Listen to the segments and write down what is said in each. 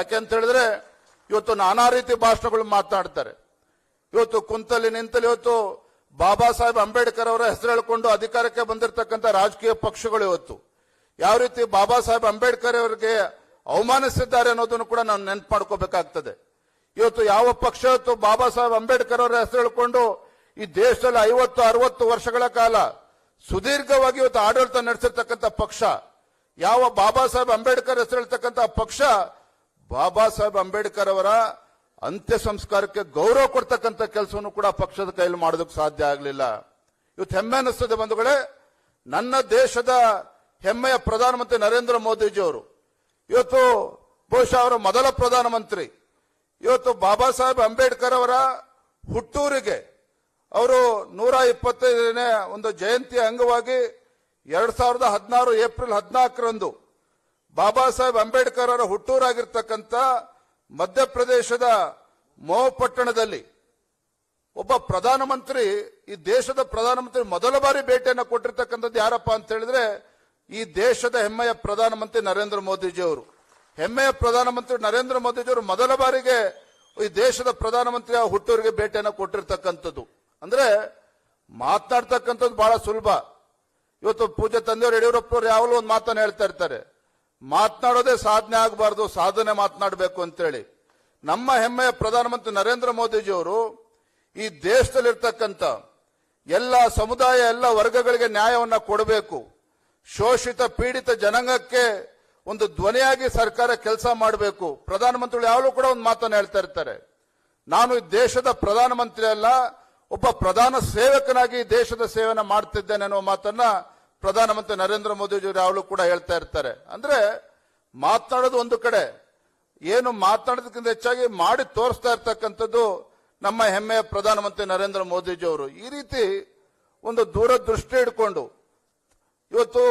ಯಾಕೆಂತ ಹೇಳಿದ್ರೆ, ಇವತ್ತು ನಾನಾ ರೀತಿ ಭಾಷಣಗಳು ಮಾತನಾಡ್ತಾರೆ. ಇವತ್ತು ಕುಂತಲ್ಲಿ ನಿಂತಲ್ಲಿ ಇವತ್ತು ಬಾಬಾ ಸಾಹೇಬ್ ಅಂಬೇಡ್ಕರ್ ಅವರ ಹೆಸರು ಹೇಳ್ಕೊಂಡು ಅಧಿಕಾರಕ್ಕೆ ಬಂದಿರತಕ್ಕಂಥ ರಾಜಕೀಯ ಪಕ್ಷಗಳು ಇವತ್ತು. ಯಾವ ರೀತಿ ಬಾಬಾ ಸಾಹೇಬ್ ಅಂಬೇಡ್ಕರ್ ಅವರಿಗೆ ಅವಮಾನಿಸಿದ್ದಾರೆ ಅನ್ನೋದನ್ನು ಕೂಡ ನಾನು ನೆನಪು ಮಾಡ್ಕೋಬೇಕಾಗ್ತದೆ. ಇವತ್ತು ಯಾವ ಪಕ್ಷ ಇವತ್ತು ಬಾಬಾ ಸಾಹೇಬ್ ಅಂಬೇಡ್ಕರ್ ಅವರ ಹೆಸರು ಹೇಳ್ಕೊಂಡು ಈ ದೇಶದಲ್ಲಿ ಐವತ್ತು, ಅರವತ್ತು ವರ್ಷಗಳ ಕಾಲ ಸುದೀರ್ಘವಾಗಿ ಇವತ್ತು ಆಡಳಿತ ನಡೆಸಿರ್ತಕ್ಕಂಥ ಪಕ್ಷ, ಯಾವ ಬಾಬಾ ಸಾಹೇಬ್ ಅಂಬೇಡ್ಕರ್ ಹೆಸರು ಹೇಳ್ತಕ್ಕಂಥ ಪಕ್ಷ ಬಾಬಾ ಸಾಹೇಬ್ ಅಂಬೇಡ್ಕರ್ ಅವರ ಅಂತ್ಯ ಸಂಸ್ಕಾರಕ್ಕೆ ಗೌರವ ಕೊಡ್ತಕ್ಕಂಥ ಕೆಲಸವನ್ನು ಕೂಡ ಪಕ್ಷದ ಕೈಯಲ್ಲಿ ಮಾಡೋದಕ್ಕೆ ಸಾಧ್ಯ ಆಗಲಿಲ್ಲ. ಇವತ್ತು ಹೆಮ್ಮೆ ಅನ್ನಿಸ್ತದೆ ಬಂಧುಗಳೇ. ನನ್ನ ದೇಶದ ಹೆಮ್ಮೆಯ ಪ್ರಧಾನಮಂತ್ರಿ ನರೇಂದ್ರ ಮೋದಿಜಿಯವರು, ಇವತ್ತು ಬಹುಶಃ ಅವರ ಮೊದಲ ಪ್ರಧಾನಮಂತ್ರಿ, ಇವತ್ತು ಬಾಬಾ ಸಾಹೇಬ್ ಅಂಬೇಡ್ಕರ್ ಅವರ ಹುಟ್ಟೂರಿಗೆ ಅವರು ನೂರ ಇಪ್ಪತ್ತೈದನೇ ಒಂದು ಜಯಂತಿಯ ಅಂಗವಾಗಿ ಎರಡ್ ಸಾವಿರದ ಹದಿನಾರು ಏಪ್ರಿಲ್ ಹದಿನಾಲ್ಕರಂದು ಬಾಬಾ ಸಾಹೇಬ್ ಅಂಬೇಡ್ಕರ್ ಅವರ ಹುಟ್ಟೂರಾಗಿರ್ತಕ್ಕಂಥ ಮಧ್ಯಪ್ರದೇಶದ ಮೋ ಪಟ್ಟಣದಲ್ಲಿ ಒಬ್ಬ ಪ್ರಧಾನಮಂತ್ರಿ, ಈ ದೇಶದ ಪ್ರಧಾನಮಂತ್ರಿ ಮೊದಲ ಬಾರಿ ಭೇಟಿಯನ್ನು ಕೊಟ್ಟಿರ್ತಕ್ಕಂಥದ್ದು ಯಾರಪ್ಪ ಅಂತ ಹೇಳಿದ್ರೆ ಈ ದೇಶದ ಹೆಮ್ಮೆಯ ಪ್ರಧಾನಮಂತ್ರಿ ನರೇಂದ್ರ ಮೋದಿಜಿ ಅವರು. ಹೆಮ್ಮೆಯ ಪ್ರಧಾನಮಂತ್ರಿ ನರೇಂದ್ರ ಮೋದಿಜಿ ಅವರು ಮೊದಲ ಬಾರಿಗೆ ಈ ದೇಶದ ಪ್ರಧಾನಮಂತ್ರಿ ಆ ಹುಟ್ಟೂರಿಗೆ ಭೇಟಿಯನ್ನು ಕೊಟ್ಟಿರ್ತಕ್ಕಂಥದ್ದು. ಅಂದ್ರೆ ಮಾತನಾಡ್ತಕ್ಕಂಥದ್ದು ಬಹಳ ಸುಲಭ. ಇವತ್ತು ಪೂಜೆ ತಂದೆಯವರು ಯಡಿಯೂರಪ್ಪನವರು ಯಾವಾಗಲೂ ಒಂದು ಮಾತನ್ನು ಹೇಳ್ತಾ ಇರ್ತಾರೆ. ಮಾತನಾಡೋದೇ ಸಾಧನೆ ಆಗಬಾರ್ದು, ಸಾಧನೆ ಮಾತನಾಡಬೇಕು ಅಂತೇಳಿ. ನಮ್ಮ ಹೆಮ್ಮೆಯ ಪ್ರಧಾನಮಂತ್ರಿ ನರೇಂದ್ರ ಮೋದಿಜಿಯವರು ಈ ದೇಶದಲ್ಲಿರ್ತಕ್ಕಂಥ ಎಲ್ಲ ಸಮುದಾಯ, ಎಲ್ಲ ವರ್ಗಗಳಿಗೆ ನ್ಯಾಯವನ್ನು ಕೊಡಬೇಕು. ಶೋಷಿತ, ಪೀಡಿತ ಜನಾಂಗಕ್ಕೆ ಒಂದು ಧ್ವನಿಯಾಗಿ ಸರ್ಕಾರ ಕೆಲಸ ಮಾಡಬೇಕು. ಪ್ರಧಾನಮಂತ್ರಿಗಳು ಯಾವಾಗಲೂ ಕೂಡ ಒಂದು ಮಾತನ್ನು ಹೇಳ್ತಾ ಇರ್ತಾರೆ. ನಾನು ಈ ದೇಶದ ಪ್ರಧಾನಮಂತ್ರಿ ಅಲ್ಲ, ಒಬ್ಬ ಪ್ರಧಾನ ಸೇವಕನಾಗಿ ದೇಶದ ಸೇವೆನ ಮಾಡ್ತಿದ್ದೇನೆ ಅನ್ನುವ ಮಾತನ್ನ ಪ್ರಧಾನಮಂತ್ರಿ ನರೇಂದ್ರ ಮೋದಿಜಿಯವರು ಯಾವಾಗಲೂ ಕೂಡ ಹೇಳ್ತಾ ಇರ್ತಾರೆ. ಅಂದ್ರೆ ಮಾತನಾಡೋದು ಒಂದು ಕಡೆ. ಏನು ಮಾತನಾಡೋದಕ್ಕಿಂತ ಹೆಚ್ಚಾಗಿ ಮಾಡಿ ತೋರಿಸ್ತಾ ಇರ್ತಕ್ಕಂಥದ್ದು ನಮ್ಮ ಹೆಮ್ಮೆಯ ಪ್ರಧಾನಮಂತ್ರಿ ನರೇಂದ್ರ ಮೋದಿಜಿ ಅವರು. ಈ ರೀತಿ ಒಂದು ದೂರದೃಷ್ಟಿ ಇಟ್ಕೊಂಡು ಇವತ್ತು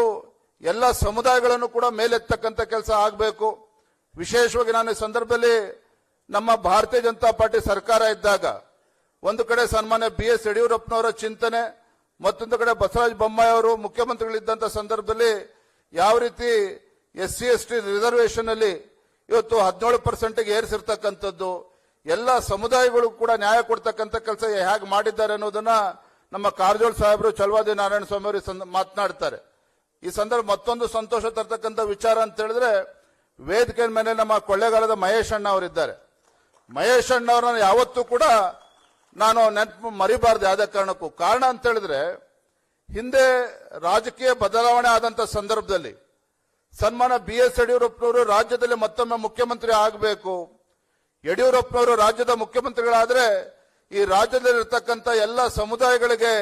ಎಲ್ಲ ಸಮುದಾಯಗಳನ್ನು ಕೂಡ ಮೇಲೆತ್ತಕ್ಕಂಥ ಕೆಲಸ ಆಗಬೇಕು. ವಿಶೇಷವಾಗಿ ನಾನು ಈ ಸಂದರ್ಭದಲ್ಲಿ ನಮ್ಮ ಭಾರತೀಯ ಜನತಾ ಪಾರ್ಟಿ ಸರ್ಕಾರ ಇದ್ದಾಗ ಒಂದು ಕಡೆ ಸನ್ಮಾನ್ಯ ಬಿ ಎಸ್ ಯಡಿಯೂರಪ್ಪನವರ ಚಿಂತನೆ ಮತ್ತೊಂದು ಕಡೆ ಬಸವರಾಜ ಬೊಮ್ಮಾಯಿ ಅವರು ಮುಖ್ಯಮಂತ್ರಿಗಳಿದ್ದಂಥ ಸಂದರ್ಭದಲ್ಲಿ ಯಾವ ರೀತಿ S C S T reservation ಅಲ್ಲಿ ಇವತ್ತು ಹದಿನೇಳು ಪರ್ಸೆಂಟ್ಗೆ ಏರಿಸಿರ್ತಕ್ಕಂಥದ್ದು, ಎಲ್ಲ ಸಮುದಾಯಗಳು ಕೂಡ ನ್ಯಾಯ ಕೊಡ್ತಕ್ಕಂಥ ಕೆಲಸ ಹೇಗೆ ಮಾಡಿದ್ದಾರೆ ಅನ್ನೋದನ್ನ ನಮ್ಮ ಕಾರಜೋಳ ಸಾಹೇಬರು ಚಲವಾದಿ ನಾರಾಯಣ ಸ್ವಾಮಿ ಅವರು ಮಾತನಾಡ್ತಾರೆ. ಈ ಸಂದರ್ಭ ಮತ್ತೊಂದು ಸಂತೋಷ ತರ್ತಕ್ಕಂಥ ವಿಚಾರ ಅಂತ ಹೇಳಿದ್ರೆ ವೇದಿಕೆ ಮೇಲೆ ನಮ್ಮ ಕೊಳ್ಳೇಗಾಲದ ಮಹೇಶ್ ಅಣ್ಣ ಅವರಿದ್ದಾರೆ. ಮಹೇಶ್ ಅಣ್ಣ ಅವರನ್ನ ಯಾವತ್ತೂ ಕೂಡ ನಾನು ನೆನಪು ಮರಿಬಾರ್ದು ಯಾವುದೇ ಕಾರಣಕ್ಕೂ. ಕಾರಣ ಅಂತ ಹೇಳಿದ್ರೆ, ಹಿಂದೆ ರಾಜಕೀಯ ಬದಲಾವಣೆ ಆದಂತ ಸಂದರ್ಭದಲ್ಲಿ ಸನ್ಮಾನ ಬಿ ಎಸ್ ಯಡಿಯೂರಪ್ಪನವರು ರಾಜ್ಯದಲ್ಲಿ ಮತ್ತೊಮ್ಮೆ ಮುಖ್ಯಮಂತ್ರಿ ಆಗಬೇಕು. ಯಡಿಯೂರಪ್ಪನವರು ರಾಜ್ಯದ ಮುಖ್ಯಮಂತ್ರಿಗಳಾದ್ರೆ ಈ ರಾಜ್ಯದಲ್ಲಿರ್ತಕ್ಕಂಥ ಎಲ್ಲ ಸಮುದಾಯಗಳಿಗೆ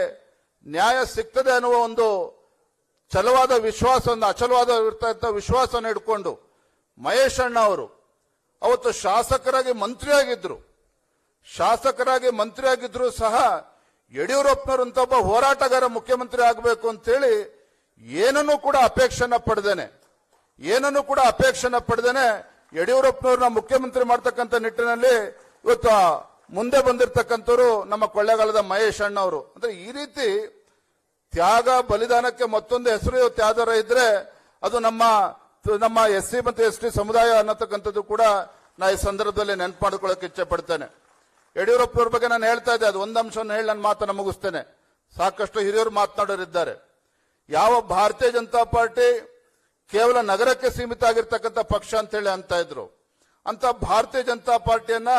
ನ್ಯಾಯ ಸಿಗ್ತದೆ ಅನ್ನುವ ಒಂದು ಚಲವಾದ ವಿಶ್ವಾಸ ಒಂದು ಅಚಲವಾದ ಇರ್ತಕ್ಕಂಥ ವಿಶ್ವಾಸನ ಇಟ್ಕೊಂಡು ಮಹೇಶ್ ಅಣ್ಣ ಅವರು ಅವತ್ತು ಶಾಸಕರಾಗಿ ಮಂತ್ರಿಯಾಗಿದ್ರು. ಶಾಸಕರಾಗಿ ಮಂತ್ರಿಯಾಗಿದ್ರು ಸಹ ಯಡಿಯೂರಪ್ಪನವರಂತ ಒಬ್ಬ ಹೋರಾಟಗಾರ ಮುಖ್ಯಮಂತ್ರಿ ಆಗಬೇಕು ಅಂತೇಳಿ ಏನನ್ನೂ ಕೂಡ ಅಪೇಕ್ಷೆನ ಪಡೆದೇನೆ. ಏನನ್ನೂ ಕೂಡ ಅಪೇಕ್ಷೆನ ಪಡೆದೇನೆ ಯಡಿಯೂರಪ್ಪನವ್ರನ್ನ ಮುಖ್ಯಮಂತ್ರಿ ಮಾಡ್ತಕ್ಕಂಥ ನಿಟ್ಟಿನಲ್ಲಿ ಇವತ್ತು ಮುಂದೆ ಬಂದಿರತಕ್ಕಂಥವ್ರು ನಮ್ಮ ಕೊಳ್ಳೇಗಾಲದ ಮಹೇಶ್ ಅಣ್ಣವರು. ಅಂದ್ರೆ ಈ ರೀತಿ ತ್ಯಾಗ ಬಲಿದಾನಕ್ಕೆ ಮತ್ತೊಂದು ಹೆಸರು ಇವತ್ತು ಯಾವ್ದಾರ ಇದ್ರೆ ಅದು ನಮ್ಮ ನಮ್ಮ ಎಸ್ ಸಿ ಮತ್ತು ಎಸ್ ಟಿ ಸಮುದಾಯ ಅನ್ನತಕ್ಕಂಥದ್ದು ಕೂಡ ನಾ ಈ ಸಂದರ್ಭದಲ್ಲಿ ನೆನಪು ಮಾಡ್ಕೊಳ್ಳೋಕೆ ಇಚ್ಛೆ ಪಡ್ತೇನೆ. ಯಡಿಯೂರಪ್ಪನವ್ರ ಬಗ್ಗೆ ನಾನು ಹೇಳ್ತಾ ಇದ್ದೆ, ಅದು ಒಂದು ಅಂಶವನ್ನು ಹೇಳಿ ನನ್ನ ಮಾತನ್ನು ಮುಗಿಸ್ತೇನೆ. ಸಾಕಷ್ಟು ಹಿರಿಯರು ಮಾತನಾಡೋರಿದ್ದಾರೆ. ಯಾವ ಭಾರತೀಯ ಜನತಾ ಪಾರ್ಟಿ ಕೇವಲ ನಗರಕ್ಕೆ ಸೀಮಿತ ಆಗಿರ್ತಕ್ಕಂಥ ಪಕ್ಷ ಅಂತ ಹೇಳಿ ಅಂತ ಇದ್ರು. ಅಂತ ಭಾರತೀಯ ಜನತಾ ಪಾರ್ಟಿಯನ್ನ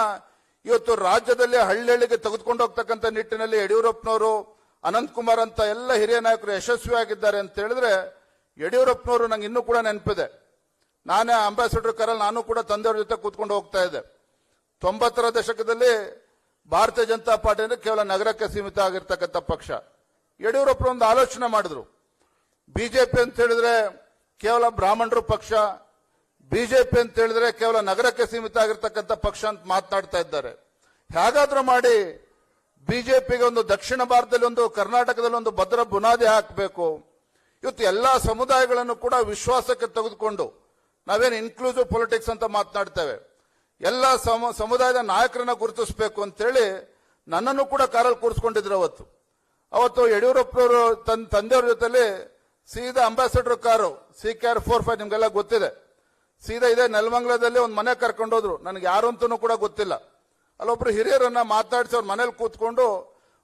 ಇವತ್ತು ರಾಜ್ಯದಲ್ಲಿ ಹಳ್ಳಿಗೆ ತೆಗೆದುಕೊಂಡು ಹೋಗ್ತಕ್ಕಂಥ ನಿಟ್ಟಿನಲ್ಲಿ ಯಡಿಯೂರಪ್ಪನವರು ಅನಂತ್ ಕುಮಾರ್ ಅಂತ ಎಲ್ಲ ಹಿರಿಯ ನಾಯಕರು ಯಶಸ್ವಿಯಾಗಿದ್ದಾರೆ ಅಂತ ಹೇಳಿದ್ರೆ ಯಡಿಯೂರಪ್ಪನವರು ನಂಗೆ ಇನ್ನೂ ಕೂಡ ನೆನಪಿದೆ. ನಾನೇ ಅಂಬಾಸಿಡರ್ ಕರಲ್, ನಾನು ಕೂಡ ತಂದೆಯವ್ರ ಜೊತೆ ಕೂತ್ಕೊಂಡು ಹೋಗ್ತಾ ಇದ್ದೆ. ತೊಂಬತ್ತರ ದಶಕದಲ್ಲಿ ಭಾರತೀಯ ಜನತಾ ಪಾರ್ಟಿ ಅಂದ್ರೆ ಕೇವಲ ನಗರಕ್ಕೆ ಸೀಮಿತ ಆಗಿರ್ತಕ್ಕಂಥ ಪಕ್ಷ. ಯಡಿಯೂರಪ್ಪ ಒಂದು ಆಲೋಚನೆ ಮಾಡಿದ್ರು. ಬಿಜೆಪಿ ಅಂತ ಹೇಳಿದ್ರೆ ಕೇವಲ ಬ್ರಾಹ್ಮಣರು ಪಕ್ಷ, ಬಿಜೆಪಿ ಅಂತ ಹೇಳಿದ್ರೆ ಕೇವಲ ನಗರಕ್ಕೆ ಸೀಮಿತ ಆಗಿರ್ತಕ್ಕಂಥ ಪಕ್ಷ ಅಂತ ಮಾತನಾಡ್ತಾ ಇದ್ದಾರೆ. ಹೇಗಾದ್ರೂ ಮಾಡಿ ಬಿಜೆಪಿಗೆ ಒಂದು ದಕ್ಷಿಣ ಭಾರತದಲ್ಲಿ ಒಂದು, ಕರ್ನಾಟಕದಲ್ಲಿ ಒಂದು ಭದ್ರ ಬುನಾದಿ ಹಾಕಬೇಕು. ಇವತ್ತು ಎಲ್ಲಾ ಸಮುದಾಯಗಳನ್ನು ಕೂಡ ವಿಶ್ವಾಸಕ್ಕೆ ತೆಗೆದುಕೊಂಡು ನಾವೇನು ಇನ್ಕ್ಲೂಸಿವ್ ಪೊಲಿಟಿಕ್ಸ್ ಅಂತ ಮಾತನಾಡ್ತೇವೆ. ಎಲ್ಲ ಸಮ, ಸಮುದಾಯದ ನಾಯಕರನ್ನ ಗುರುತಿಸಬೇಕು ಅಂತೇಳಿ ನನ್ನನ್ನು ಕೂಡ ಕಾರಲ್ಲಿ ಕೂರಿಸ್ಕೊಂಡಿದ್ರು ಅವತ್ತು. ಅವತ್ತು ಯಡಿಯೂರಪ್ಪನವರು ತನ್ನ ತಂದೆಯವ್ರ ಜೊತೆಲಿ ಸೀದಾ ambassador car, C K R four five ನಿಮ್ಗೆಲ್ಲ ಗೊತ್ತಿದೆ. ಸೀದಾ ಇದೆ ನೆಲಮಂಗಲದಲ್ಲಿ ಒಂದು ಮನೆ ಕರ್ಕೊಂಡೋದ್ರು ನನಗೆ ಯಾರು ಅಂತನೂ ಕೂಡ ಗೊತ್ತಿಲ್ಲ. ಅಲ್ಲೊಬ್ರು ಹಿರಿಯರನ್ನ ಮಾತಾಡಿಸಿ ಅವ್ರ ಮನೇಲಿ ಕೂತ್ಕೊಂಡು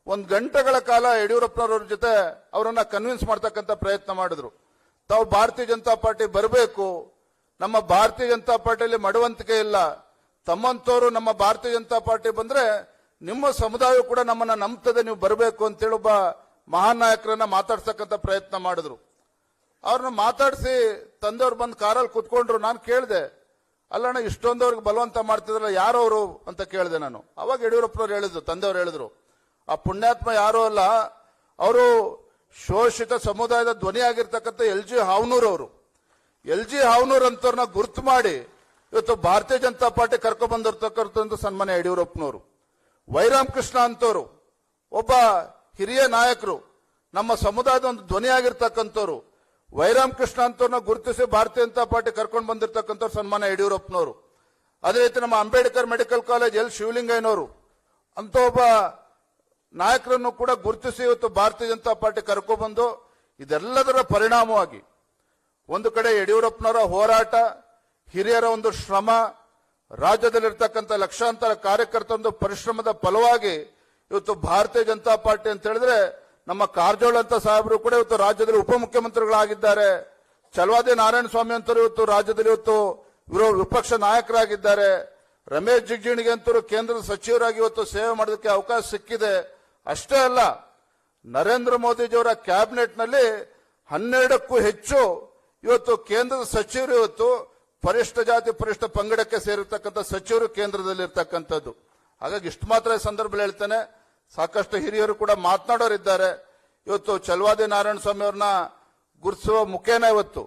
ಒಂದು ಗಂಟೆಗಳ ಕಾಲ ಯಡಿಯೂರಪ್ಪನವ್ರ ಜೊತೆ ಅವರನ್ನ ಕನ್ವಿನ್ಸ್ ಮಾಡ್ತಕ್ಕಂಥ ಪ್ರಯತ್ನ ಮಾಡಿದ್ರು. ತಾವು ಭಾರತೀಯ ಜನತಾ ಪಾರ್ಟಿ ಬರಬೇಕು. ನಮ್ಮ ಭಾರತೀಯ ಜನತಾ ಪಾರ್ಟಿಯಲ್ಲಿ ಮಡುವಂತಿಕೆ ಇಲ್ಲ. ತಮ್ಮಂತವರು ನಮ್ಮ ಭಾರತೀಯ ಜನತಾ ಪಾರ್ಟಿ ಬಂದ್ರೆ ನಿಮ್ಮ ಸಮುದಾಯ ಕೂಡ ನಮ್ಮನ್ನ ನಂಬ್ತದೆ, ನೀವು ಬರಬೇಕು ಅಂತೇಳಿ ಒಬ್ಬ ಮಹಾನ್ ನಾಯಕರನ್ನ ಮಾತಾಡ್ಸಕ್ಕಂಥ ಪ್ರಯತ್ನ ಮಾಡಿದ್ರು. ಅವ್ರನ್ನ ಮಾತಾಡಿಸಿ ತಂದೆಯವ್ರು ಬಂದು ಕಾರಲ್ಲಿ ಕುತ್ಕೊಂಡ್ರು, ನಾನು ಕೇಳಿದೆ, ಅಲ್ಲಣ್ಣ ಇಷ್ಟೊಂದವ್ರಿಗೆ ಬಲವಂತ ಮಾಡ್ತಿದ್ರಲ್ಲ ಯಾರವರು ಅಂತ ಕೇಳಿದೆ ನಾನು. ಅವಾಗ ಯಡಿಯೂರಪ್ಪನವ್ರು ಹೇಳಿದ್ರು, ತಂದೆಯವ್ರು ಹೇಳಿದ್ರು, ಆ ಪುಣ್ಯಾತ್ಮ ಯಾರು ಅಲ್ಲ, ಅವರು ಶೋಷಿತ ಸಮುದಾಯದ ಧ್ವನಿ ಆಗಿರ್ತಕ್ಕಂಥ ಎಲ್ ಜಿ ಹಾವನೂರ್ ಅವರು. ಎಲ್ ಜಿ ಹಾವನೂರ್ ಅಂತವ್ರನ್ನ ಗುರ್ತು ಮಾಡಿ ಇವತ್ತು ಭಾರತೀಯ ಜನತಾ ಪಾರ್ಟಿ ಕರ್ಕೊಂಡ್ ಬಂದಿರ್ತಕ್ಕಂಥ ಸನ್ಮಾನ್ಯ ಯಡಿಯೂರಪ್ಪನವರು. ವೈರಾಮ್ ಕೃಷ್ಣ ಅಂತವರು. ಒಬ್ಬ ಹಿರಿಯ ನಾಯಕರು. ನಮ್ಮ ಸಮುದಾಯದ ಒಂದು ಧ್ವನಿಯಾಗಿರ್ತಕ್ಕಂಥವ್ರು ವೈರಾಮ್ ಕೃಷ್ಣ ಅಂತವ್ರನ್ನ ಗುರುತಿಸಿ ಭಾರತೀಯ ಜನತಾ ಪಾರ್ಟಿ ಕರ್ಕೊಂಡು ಬಂದಿರತಕ್ಕಂಥವ್ರು ಸನ್ಮಾನ ಯಡಿಯೂರಪ್ಪನವರು. ಅದೇ ರೀತಿ ನಮ್ಮ ಅಂಬೇಡ್ಕರ್ ಮೆಡಿಕಲ್ ಕಾಲೇಜ್ ಎಲ್ ಶಿವಲಿಂಗಯ್ಯನವರು. ಅಂತ ಒಬ್ಬ ನಾಯಕರನ್ನು ಕೂಡ ಗುರುತಿಸಿ ಇವತ್ತು ಭಾರತೀಯ ಜನತಾ ಪಾರ್ಟಿ ಕರ್ಕೊಬಂದು ಇದೆಲ್ಲದರ ಪರಿಣಾಮವಾಗಿ ಒಂದು ಕಡೆ ಯಡಿಯೂರಪ್ಪನವರ ಹೋರಾಟ ಹಿರಿಯರ ಒಂದು ಶ್ರಮ, ರಾಜ್ಯದಲ್ಲಿರ್ತಕ್ಕಂಥ ಲಕ್ಷಾಂತರ ಕಾರ್ಯಕರ್ತರ ಒಂದು ಪರಿಶ್ರಮದ ಫಲವಾಗಿ ಇವತ್ತು ಭಾರತೀಯ ಜನತಾ ಪಾರ್ಟಿ ಅಂತ ಹೇಳಿದ್ರೆ ನಮ್ಮ ಕಾರಜೋಳ ಅಂತ ಸಾಹೇಬರು ಕೂಡ ಇವತ್ತು ರಾಜ್ಯದಲ್ಲಿ ಉಪಮುಖ್ಯಮಂತ್ರಿಗಳಾಗಿದ್ದಾರೆ. ಚಲವಾದಿ ನಾರಾಯಣ ಸ್ವಾಮಿ ಅಂತರು ಇವತ್ತು ರಾಜ್ಯದಲ್ಲಿ ಇವತ್ತು ವಿಪಕ್ಷ ನಾಯಕರಾಗಿದ್ದಾರೆ. ರಮೇಶ್ ಜಿಗಜಿಣಿಗೆ ಅಂತರು ಕೇಂದ್ರದ ಸಚಿವರಾಗಿ ಇವತ್ತು ಸೇವೆ ಮಾಡೋದಕ್ಕೆ ಅವಕಾಶ ಸಿಕ್ಕಿದೆ. ಅಷ್ಟೇ ಅಲ್ಲ, ನರೇಂದ್ರ ಮೋದಿಜಿಯವರ ಕ್ಯಾಬಿನೆಟ್ನಲ್ಲಿ ಹನ್ನೆರಡಕ್ಕೂ ಹೆಚ್ಚು ಇವತ್ತು ಕೇಂದ್ರದ ಸಚಿವರು ಇವತ್ತು ಪರಿಷ್ಠ ಜಾತಿ, ಪರಿಷ್ಠ ಪಂಗಡಕ್ಕೆ ಸೇರಿರ್ತಕ್ಕಂಥ ಸಚಿವರು ಕೇಂದ್ರದಲ್ಲಿ ಇರ್ತಕ್ಕಂಥದ್ದು ಹಾಗಾಗಿ ಇಷ್ಟು ಮಾತ್ರ ಸಂದರ್ಭದಲ್ಲಿ ಹೇಳ್ತೇನೆ. ಸಾಕಷ್ಟು ಹಿರಿಯರು ಕೂಡ ಮಾತನಾಡೋರಿದ್ದಾರೆ. ಇವತ್ತು ಚಲವಾದಿ ನಾರಾಯಣ ಸ್ವಾಮಿ ಅವ್ರನ್ನ ಗುರುತಿಸುವ ಮುಖೇನ ಇವತ್ತು,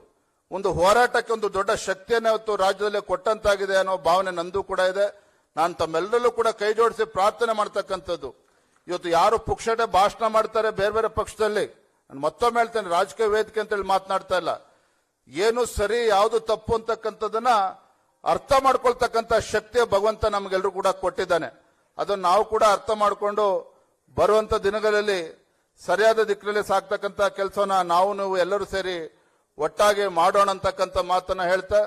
ಒಂದು ಹೋರಾಟಕ್ಕೆ ಒಂದು ದೊಡ್ಡ ಶಕ್ತಿಯನ್ನು ಇವತ್ತು ರಾಜ್ಯದಲ್ಲಿ ಕೊಟ್ಟಂತಾಗಿದೆ ಅನ್ನೋ ಭಾವನೆ ನಂದು ಕೂಡ ಇದೆ. ನಾನು ತಮ್ಮೆಲ್ಲರಲ್ಲೂ ಕೂಡ ಕೈ ಜೋಡಿಸಿ ಪ್ರಾರ್ಥನೆ ಮಾಡ್ತಕ್ಕಂಥದ್ದು. ಇವತ್ತು ಯಾರು ಪುಕ್ಷಟೆ ಭಾಷಣ ಮಾಡ್ತಾರೆ ಬೇರೆ ಬೇರೆ ಪಕ್ಷದಲ್ಲಿ, ನಾನು ಮತ್ತೊಮ್ಮೆ ಹೇಳ್ತೇನೆ, ರಾಜಕೀಯ ವೇದಿಕೆ ಅಂತೇಳಿ ಮಾತನಾಡ್ತಾ ಇಲ್ಲ. ಏನು ಸರಿ, ಯಾವುದು ತಪ್ಪು ಅಂತಕ್ಕಂಥದ್ದನ್ನ ಅರ್ಥ ಮಾಡ್ಕೊಳ್ತಕ್ಕಂಥ ಶಕ್ತಿ ಭಗವಂತ ನಮಗೆಲ್ಲರೂ ಕೂಡ ಕೊಟ್ಟಿದ್ದಾನೆ. ಅದನ್ನು ನಾವು ಕೂಡ ಅರ್ಥ ಮಾಡಿಕೊಂಡು ಬರುವಂತ ದಿನಗಳಲ್ಲಿ ಸರಿಯಾದ ದಿಕ್ಕಿನಲ್ಲಿ ಸಾಕ್ತಕ್ಕಂಥ ಕೆಲಸನ ನಾವು, ನೀವು ಎಲ್ಲರೂ ಸೇರಿ ಒಟ್ಟಾಗಿ ಮಾಡೋಣ ಅಂತಕ್ಕಂಥ ಮಾತನ್ನ ಹೇಳ್ತಾ